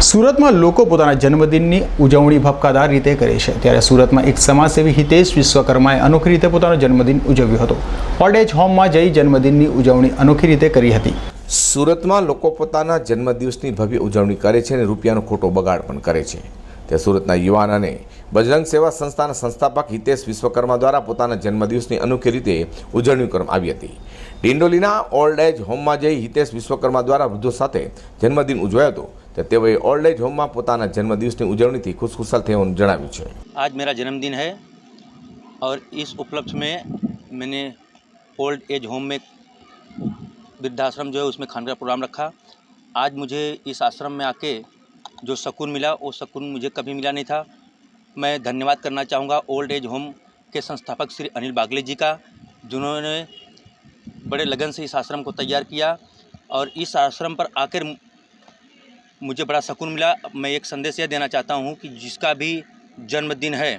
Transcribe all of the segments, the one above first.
સુરતમાં લોકો પોતાના જન્મદિનની ઉજવણી ભપકાદાર રીતે કરે છે. ત્યારે સુરતમાં એક સમાજસેવી હિતેશ વિશ્વકર્માએ અનોખી રીતે પોતાનો જન્મદિન ઉજવ્યો હતો. ઓલ્ડ એજ હોમમાં જઈ જન્મદિનની ઉજવણી અનોખી રીતે કરી હતી. સુરતમાં લોકો પોતાના જન્મદિવસની ભવ્ય ઉજવણી કરે છે અને રૂપિયાનો ખોટો બગાડ પણ કરે છે. તે સુરતના યુવાન અને બજરંગ સેવા સંસ્થાના સંસ્થાપક હિતેશ વિશ્વકર્મા દ્વારા પોતાના જન્મદિવસની અનોખી રીતે ઉજવણી કરવામાં આવી હતી. ડિંડોલીના ઓલ્ડ એજ હોમમાં જઈ હિતેશ વિશ્વકર્મા દ્વારા વૃદ્ધો સાથે જન્મદિન ઉજવાયો હતો. તે તેઓએ ઓલ્ડ એજ હોમમાં પોતાના જન્મદિવસની ઉજવણીથી ખુશખુશાલ થયાનું જણાવ્યું છે आज मेरा जन्मदिन है और इस उपलक्ष्य में मैंने ओल्ड एज होम में वृद्धाश्रम जो है उसमें खाने का प्रोग्राम रखा आज मुझे इस आश्रम में आके जो सुकून मिला वो सुकून मुझे कभी मिला नहीं था मैं धन्यवाद करना चाहूँगा ओल्ड एज होम के संस्थापक श्री अनिल बागले जी का जिन्होंने बड़े लगन से इस आश्रम को तैयार किया और इस आश्रम पर आकर मुझे बड़ा सुकून मिला मैं एक संदेश यह देना चाहता हूँ कि जिसका भी जन्मदिन है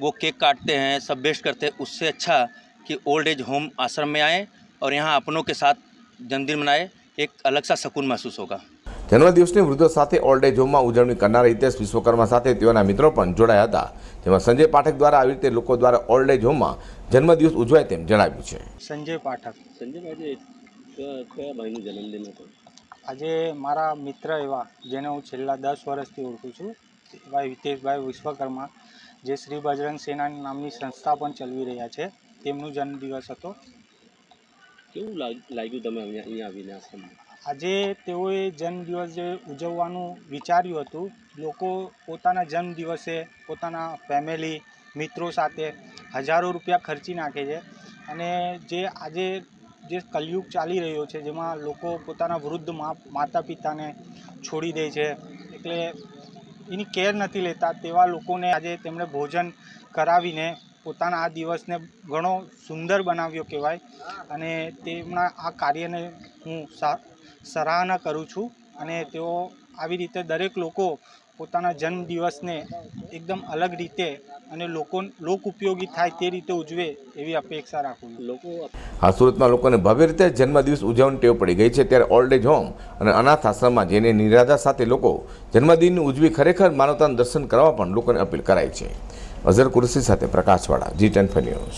वो केक काटते हैं सब बेस्ट करते हैं उससे अच्छा कि ओल्ड एज होम आश्रम में आए और यहाँ अपनों के साथ जन्मदिन मनाए एक अलग सा सुकून महसूस होगा જન્મદિવસની વૃદ્ધો સાથે ઓલ્ડ એજ હોમમાં ઉજવણી કરનારા હિતેશ વિશ્વકર્મા સાથે તેઓના મિત્રો પણ જોડાયા હતા જેમાં સંજય પાઠક દ્વારા આવી રીતે લોકો દ્વારા ઓલ્ડ એજ હોમમાં જન્મદિવસ ઉજવાય તેમ જણાવ્યું છે સંજય પાઠક સંજયભાઈ કયા કયા ભાઈનો જન્મદિન હતો આજે મારા મિત્ર એવા જેને હું છેલ્લા દસ વર્ષથી ઓળખું છું ભાઈ હિતેશભાઈ વિશ્વકર્મા જે શ્રી બજરંગ સેના નામની સંસ્થા પણ ચલાવી રહ્યા છે. તેમનું જન્મદિવસ હતો. કેવું લાગ- લાગ્યું તમે અહીંયા અહીંયા આવીને આશ્રમમાં આજે તેઓએ જન્મદિવસ જે ઉજવવાનું વિચાર્યું હતું. લોકો પોતાના જન્મદિવસે પોતાના ફેમિલી મિત્રો સાથે હજારો રૂપિયા ખર્ચી નાખે છે. અને જે આજે જે કલયુગ ચાલી રહ્યો છે, જેમાં લોકો પોતાના વૃદ્ધ માતા પિતાને છોડી દે છે. એટલે એની કેર નથી લેતા તેવા લોકોને આજે તેમણે ભોજન કરાવીને પોતાના આ દિવસને ઘણો સુંદર બનાવ્યો કહેવાય. અને તેમના આ કાર્યને હું સરાહના કરું છું. અને તેઓ આવી રીતે દરેક લોકો પોતાના જન્મદિવસને એકદમ અલગ રીતે અને લોકો લોક ઉપયોગી થાય તે રીતે ઉજવે એવી અપેક્ષા રાખું લોકો આ સુરતમાં લોકોને ભવ્ય રીતે જન્મદિવસ ઉજવણી ટેવ પડી ગઈ છે. ત્યારે ઓલ્ડ એજ હોમ અને અનાથ આશ્રમમાં જેને નિરાધા સાથે લોકો જન્મદિનની ઉજવી ખરેખર માનવતાનું દર્શન કરવા પણ લોકોને અપીલ કરાઈ છે. અઝર કુરસી સાથે પ્રકાશવાળા જી ટેન ન્યૂઝ